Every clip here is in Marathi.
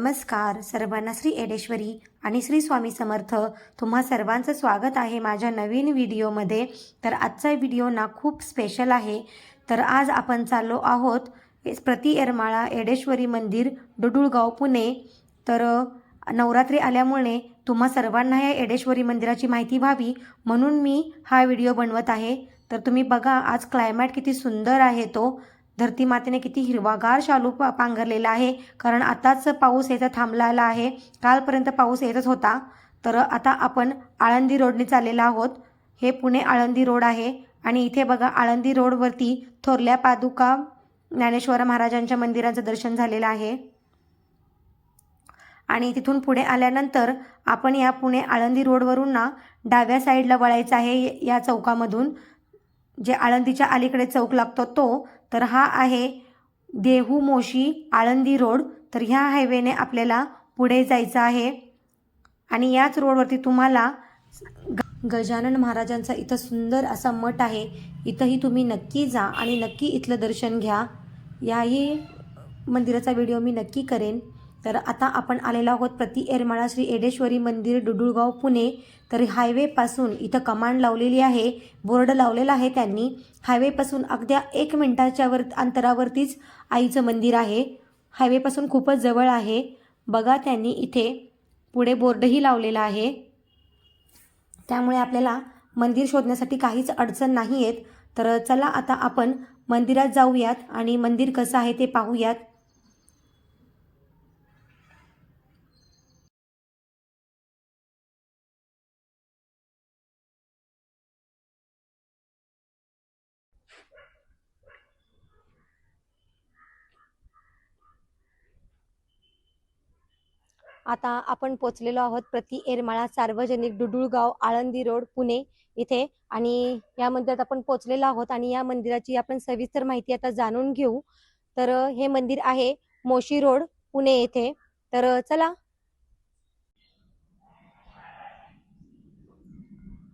नमस्कार. सर्वांना श्री एडेश्वरी आणि श्री स्वामी समर्थ तुम्हा सर्वांचं स्वागत आहे माझ्या नवीन व्हिडिओमध्ये. तर आजचा व्हिडिओ ना खूप स्पेशल आहे. तर आज आपण चाललो आहोत प्रति एरमाळा एडेश्वरी मंदिर डुडुळगाव पुणे. तर नवरात्री आल्यामुळे तुम्हा सर्वांना या एडेश्वरी मंदिराची माहिती व्हावी म्हणून मी हा व्हिडिओ बनवत आहे. तर तुम्ही बघा आज क्लायमॅट किती सुंदर आहे तो. धरती मातेने किती हिरवागार शालू पांघरलेला आहे. कारण आताच पाऊस यायचा थांबलेला आहे. कालपर्यंत पाऊस येतच होता. तर आता आपण आळंदी रोडने चाललेलो आहोत. हे पुणे आळंदी रोड आहे. आणि इथे बघा आळंदी रोडवरती थोरल्या पादुका ज्ञानेश्वर महाराजांच्या मंदिराचं दर्शन झालेलं आहे. आणि तिथून पुढे आल्यानंतर आपण या पुणे आळंदी रोडवरून ना डाव्या साईडला वळायचं आहे या चौकामधून. जे आळंदीच्या अलीकडे चौक लागतो तो तर हा आहे देहू मोशी आळंदी रोड. तर ह्या हायवेने आपल्याला पुढे जायचं आहे. आणि याच रोडवरती तुम्हाला ग गजानन महाराजांचा इथं सुंदर असा मठ आहे. इथंही तुम्ही नक्की जा आणि नक्की इथलं दर्शन घ्या. याही मंदिराचा व्हिडिओ मी नक्की करेन. तर आता आपण आलेलो आहोत प्रति एरमाळा श्री एडेश्वरी मंदिर डुडुळगाव पुणे. तर हायवेपासून इथं कमांड लावलेली आहे बोर्ड लावलेला आहे त्यांनी. हायवेपासून अगद्या एक मिनटाच्या वर अंतरावरतीच आईचं मंदिर आहे. हायवेपासून खूपच जवळ आहे. बघा त्यांनी इथे पुढे बोर्डही लावलेला आहे. त्यामुळे आपल्याला मंदिर शोधण्यासाठी काहीच अडचण नाही आहेत तर चला आता आपण मंदिरात जाऊयात आणि मंदिर कसं आहे ते पाहूयात. आता आपण पोचलेलो आहोत प्रति एरमाळा सार्वजनिक डुडुळगाव आळंदी रोड पुणे इथे. आणि या मंदिरात आपण पोचलेलो आहोत आणि या मंदिराची आपण सविस्तर माहिती आता जाणून घेऊ. तर हे मंदिर आहे मोशी रोड पुणे येथे तर चला.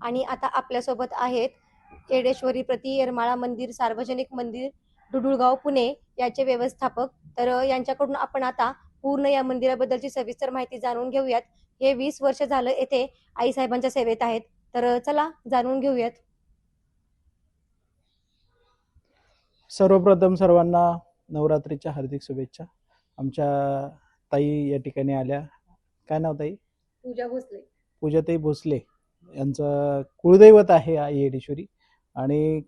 आणि आता आपल्यासोबत आहेत येडेश्वरी प्रति एरमाळा मंदिर सार्वजनिक मंदिर डुडुळगाव पुणे याचे व्यवस्थापक. तर यांच्याकडून आपण आता पूर्ण या मंदिराबद्दलची सविस्तर माहिती जाणून घेऊयात. हे वीस वर्ष झालं येथे आईसाहेबांच्या सेवेत आहेत. तर चला जाणून घेऊयात. सर्वप्रथम सर्वांना नवरात्रीच्या हार्दिक शुभेच्छा. आमच्या ताई या ठिकाणी आल्या. काय नाव ताई? पूजा भोसले. पूजाताई भोसले यांचं कुळदैवत आहे आई येडेश्वरी. आणि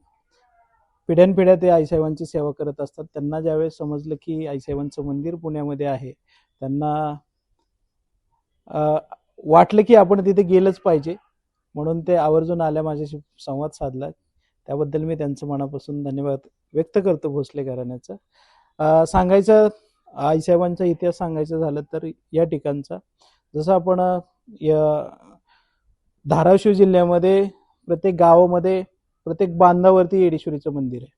पिढ्यानपिढ्या ते आईसाहेबांची सेवा करत असतात. त्यांना ज्यावेळेस समजलं की आईसाहेबांचं मंदिर पुण्यामध्ये आहे त्यांना वाटलं की आपण तिथे गेलंच पाहिजे. म्हणून ते आवर्जून आल्या माझ्याशी संवाद साधला. त्याबद्दल मी त्यांचं मनापासून धन्यवाद व्यक्त करतो भोसले घराण्याचं सांगायचं आईसाहेबांचा इतिहास सांगायचं झालं तर या ठिकाणचा. जसं आपण या धाराशिव जिल्ह्यामध्ये प्रत्येक गावामध्ये प्रत्येक बांधावरती येडेश्वरीचं मंदिर आहे.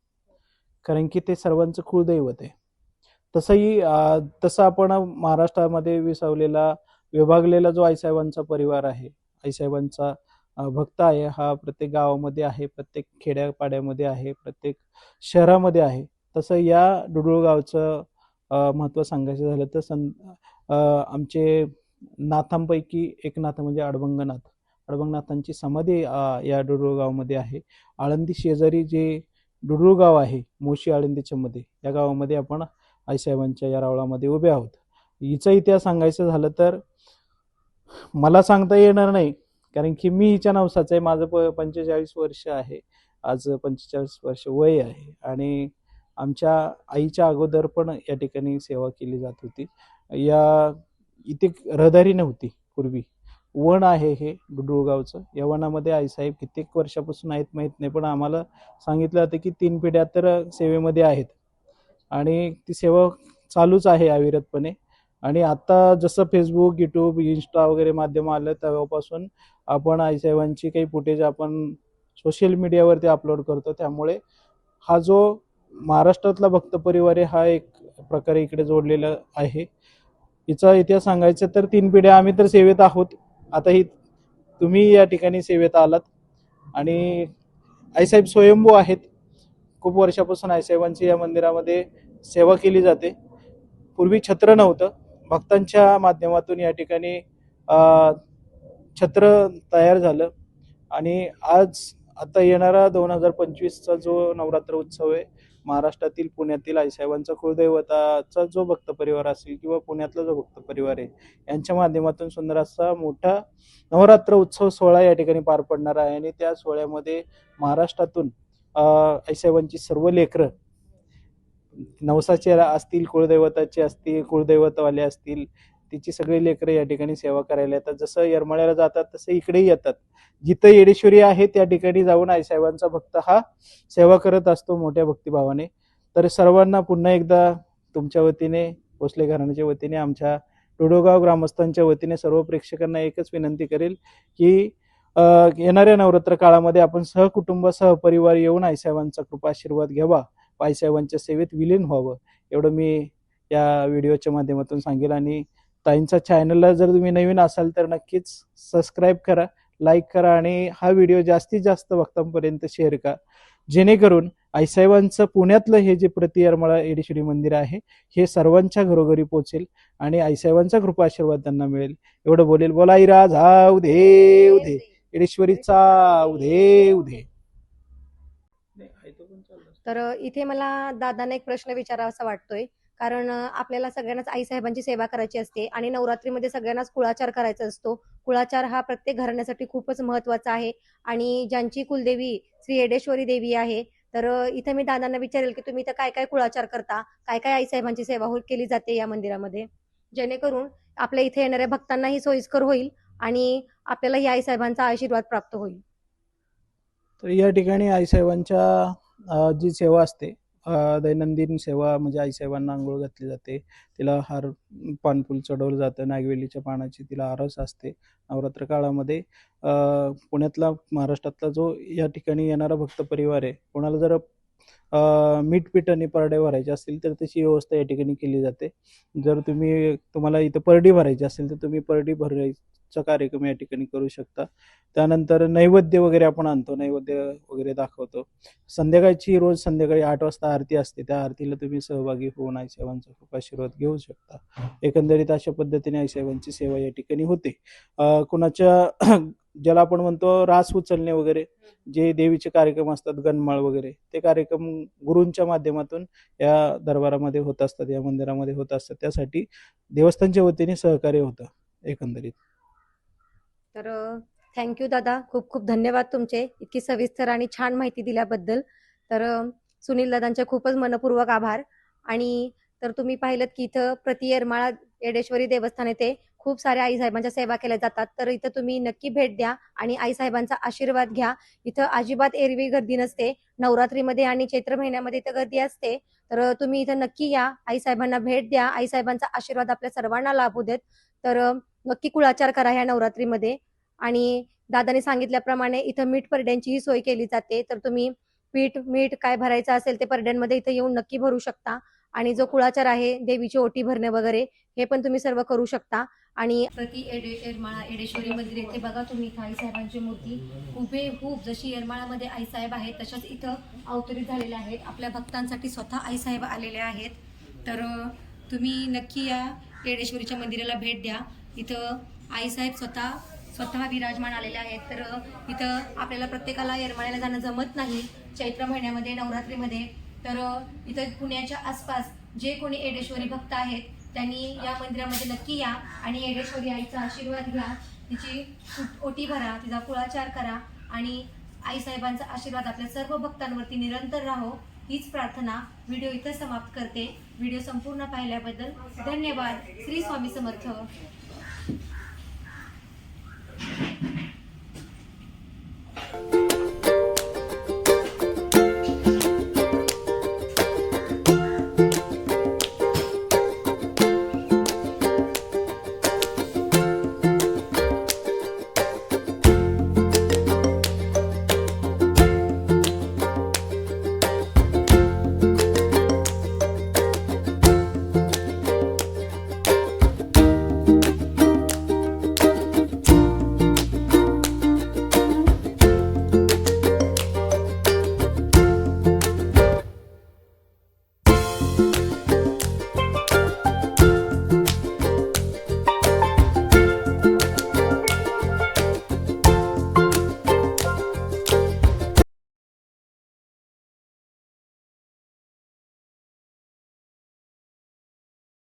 कारण की ते सर्वांचं कुळदैवत आहे. तसंही तसं आपण महाराष्ट्रामध्ये विसावलेला विभागलेला जो आईसाहेबांचा परिवार आहे आईसाहेबांचा भक्त आहे हा प्रत्येक गावामध्ये आहे प्रत्येक खेड्यापाड्यामध्ये आहे प्रत्येक शहरामध्ये आहे. तसं या डुडुळगावचं अं, महत्त्व सांगायचं झालं तर सं आमचे नाथांपैकी एक नाथ म्हणजे अडभंगनाथ अडबंगनाथांची समाधी या डुडुळगावमध्ये आहे. आळंदी शेजारी जे डुडुळगाव आहे मोशी आळंदीच्या मध्ये या गावामध्ये आपण आईसाहेबांच्या या रावळामध्ये उभे आहोत. हिचा इतिहास सांगायचं झालं तर मला सांगता येणार नाही कारण की मी हिच्या नवसाचं आहे. माझं प पंचेचाळीस वर्ष आहे. आज पंचेचाळीस वर्ष वय आहे. आणि आमच्या आईच्या अगोदर पण या ठिकाणी सेवा केली जात होती. या इथे रहदारी नव्हती पूर्वी. वन आहे हे डुडुळगावचं. या वनामध्ये आईसाहेब कित्येक वर्षापासून आहेत माहीत नाही पण आम्हाला सांगितलं जातं की तीन पिढ्या तर सेवेमध्ये आहेत. आणि ती सेवा चालूच आहे अविरतपणे. आणि आता जसं फेसबुक यूट्यूब इन्स्टा वगैरे माध्यम आलं तेव्हापासून आपण आईसाहेबांची काही फुटेज आपण सोशल मीडियावरती अपलोड करतो. त्यामुळे हा जो महाराष्ट्रातला भक्त परिवार आहे हा एक प्रकारे इकडे जोडलेला आहे. हिचा इतिहास सांगायचं तर तीन पिढ्या आम्ही तर सेवेत आहोत. आता ही तुम्ही या ठिकाणी सेवेत आलात आणि आईसाहेब स्वयंभू आहेत. खूप वर्षापासून आईसाहेबांची या मंदिरामध्ये सेवा केली जाते. पूर्वी छत्र नव्हतं. भक्तांच्या माध्यमातून या ठिकाणी छत्र तयार झालं. आणि आज आता येणारा दोन हजार पंचवीसचा जो नवरात्र उत्सव आहे महाराष्ट्रातील पुण्यातील आईसाहेबांचा कुलदैवताचा जो भक्त परिवार असेल किंवा पुण्यातला जो भक्त परिवार आहे यांच्या माध्यमातून सुंदर असा मोठा नवरात्र उत्सव सोहळा या ठिकाणी पार पडणार आहे. आणि त्या सोहळ्यामध्ये महाराष्ट्रातून आईसाहेबांची सर्व लेकरं नवसाचे असतील कुळदैवताचे असतील कुळदैवतवाले असतील तिची सगळी लेकरं या ठिकाणी सेवा करायला येतात. जसं येरमाळ्याला जातात तसं इकडेही येतात. जिथं येडेश्वरी आहे त्या ठिकाणी जाऊन आईसाहेबांचा भक्त हा सेवा करत असतो मोठ्या भक्तिभावाने. तर सर्वांना पुन्हा एकदा तुमच्या वतीने भोसले घराण्याच्या वतीने आमच्या डोडोगाव ग्रामस्थांच्या वतीने सर्व प्रेक्षकांना एकच विनंती करेल की येणाऱ्या नवरात्र काळामध्ये आपण सहकुटुंब सहपरिवार येऊन आईसाहेबांचा कृपा आशीर्वाद घ्यावा. आईसाहेबांच्या सेवेत विलीन व्हावं. एवढं मी या व्हिडिओच्या माध्यमातून सांगेल आणि ताईंचा चॅनलला जर तुम्ही नवीन असाल तर नक्कीच सबस्क्राईब करा लाईक करा आणि हा व्हिडिओ जास्तीत जास्त भक्तांपर्यंत शेअर करा. जेणेकरून आईसाहेबांचं पुण्यातलं हे जे प्रति येरमाळा येडेश्वरी मंदिर आहे हे सर्वांच्या घरोघरी पोहोचेल आणि आईसाहेबांचा कृपा आशीर्वाद त्यांना मिळेल. एवढं बोलेल बोला इराज हा उधे उधे येडेश्वरीचा उधे उधे तर इथे मला दादांना एक प्रश्न विचारावासा वाटतोय. कारण आपल्याला सगळ्यांनाच आईसाहेबांची सेवा करायची असते आणि नवरात्रीमध्ये सगळ्यांनाच कुळाचार करायचा असतो. कुळाचार हा प्रत्येक घराण्यासाठी खूपच महत्त्वाचा आहे आणि ज्यांची कुलदेवी श्री येडेश्वरी देवी आहे तर इथं इथे मी दादांना विचारेल की तुम्ही इथं काय काय कुळाचार करता? काय काय आईसाहेबांची सेवा हो-, केली जाते या मंदिरामध्ये? जेणेकरून आपल्या इथे येणाऱ्या भक्तांनाही सोयीस्कर होईल आणि आपल्याला ही आईसाहेबांचा आशीर्वाद प्राप्त होईल. तर या ठिकाणी आईसाहेबांच्या जी सेवा असते दैनंदिन सेवा म्हणजे आईसाहेबांना आंघोळ घातली जाते. तिला हार पानफूल चढवलं जातं. नागवेलीच्या पानाची तिला आरस असते. नवरात्र काळामध्ये पुण्यातला महाराष्ट्रातला जो या ठिकाणी येणारा भक्त परिवार आहे कोणाला जर मीठपीठ आणि परडे भरायचे असतील तर त्याची व्यवस्था या ठिकाणी केली जाते. जर तुम्ही तुम्हाला इथं परडी भरायची असेल तर तुम्ही परडी भरायचा कार्यक्रम या ठिकाणी करू शकता. त्यानंतर नैवेद्य वगैरे आपण आणतो नैवेद्य वगैरे दाखवतो. संध्याकाळची रोज संध्याकाळी आठ वाजता आरती असते. त्या आरतीला तुम्ही सहभागी होऊन आईसाहेबांचा खूप आशीर्वाद घेऊ शकता. एकंदरीत अशा पद्धतीने आईसाहेबांची सेवा या ठिकाणी होते. कुणाच्या ज्याला आपण म्हणतो रास उचलणे वगैरे जे देवीचे कार्यक्रम असतात गणमाळ वगैरे ते कार्यक्रम गुरूंच्या माध्यमातून या दरबारामध्ये होत असतात या मंदिरामध्ये होत असतात. त्यासाठी देवस्थानच्या वतीने सहकार्य होतं एकंदरीत. तर थँक्यू दादा. खूप खूप धन्यवाद तुमचे इतकी सविस्तर आणि छान माहिती दिल्याबद्दल. तर सुनील दादांचे खूपच मनपूर्वक आभार. आणि तर तुम्ही पाहिलं की इथं प्रति येरमाळा येडेश्वरी देवस्थान येथे खूप साऱ्या आईसाहेबांच्या सेवा केल्या जातात. तर इथं तुम्ही नक्की भेट द्या आणि आईसाहेबांचा आशीर्वाद घ्या. इथं अजिबात एरवी गर्दी नसते. नवरात्रीमध्ये आणि चैत्र महिन्यामध्ये इथं गर्दी असते. तर तुम्ही इथं नक्की या. आईसाहेबांना भेट द्या. आईसाहेबांचा आशीर्वाद आपल्या सर्वांना लाभू देत. तर नक्की कुळाचार करा ह्या नवरात्रीमध्ये. आणि दादाने सांगितल्याप्रमाणे इथं मीठ परड्यांचीही सोय केली जाते. तर तुम्ही पीठ मीठ काय भरायचं असेल ते परड्यांमध्ये इथं येऊन नक्की भरू शकता. आणि जो कुळाचार आहे देवीची ओटी भरणे वगैरे हे पण तुम्ही सर्व करू शकता. आणि प्रति एडे येरमाळा एडेश्वरी मंदिर येथे बघा तुम्ही इथं आईसाहेबांची मूर्ती. हुबेहूब जशी येरमाळामध्ये आईसाहेब आहेत तशाच इथं अवतरित झालेल्या आहेत. आपल्या भक्तांसाठी स्वतः आईसाहेब आलेले आहेत. तर तुम्ही नक्की या येडेश्वरीच्या मंदिराला भेट द्या. इथं आईसाहेब स्वतः स्वतः विराजमान आलेले आहेत. तर इथं आपल्याला प्रत्येकाला येरमाळ्याला जाणं जमत नाही चैत्र महिन्यामध्ये नवरात्रीमध्ये. तर इथं पुण्याच्या आसपास जे कोणी येडेश्वरी भक्त आहेत त्यांनी या मंदिरामध्ये नक्की या आणि येडेश्वरी आईचा आशीर्वाद घ्या. तिची ओटी भरा तिचा कुळाचार करा आणि आईसाहेबांचा आशीर्वाद आपल्या सर्व भक्तांवरती निरंतर राहो. हीच प्रार्थना व्हिडिओ इथं समाप्त करते. व्हिडिओ संपूर्ण पाहिल्याबद्दल धन्यवाद. श्री स्वामी समर्थ.